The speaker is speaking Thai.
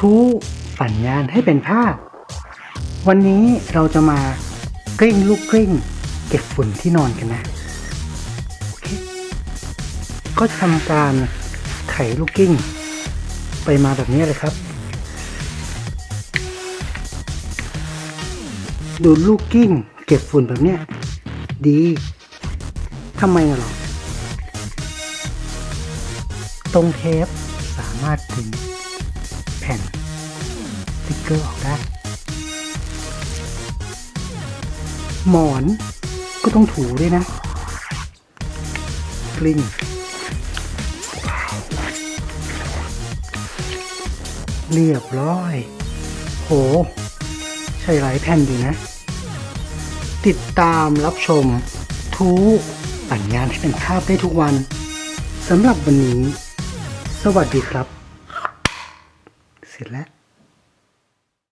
ทูปั่นงานให้เป็นภาพ วันนี้เราจะมากลิ้งลูกกลิ้ง เก็บฝุ่นที่นอนกันนะโอเคก็ทำการไขลูกกลิ้ง ไปมาแบบนี้เลยครับ ดูลูกกิ้ง เก็บฝุ่นแบบเนี้ยดีทำไมหรอตรงเทปสามารถดึง แผ่นสติกเกอร์ออกได้ หมอนก็ต้องถูด้วยนะกลิ้งเรียบร้อย โห ใช้หลายแผ่นดีนะ ติดตามรับชม ทูปั่นงานให้เป็นภาพได้ทุกวัน สำหรับวันนี้ สวัสดีครับ haberla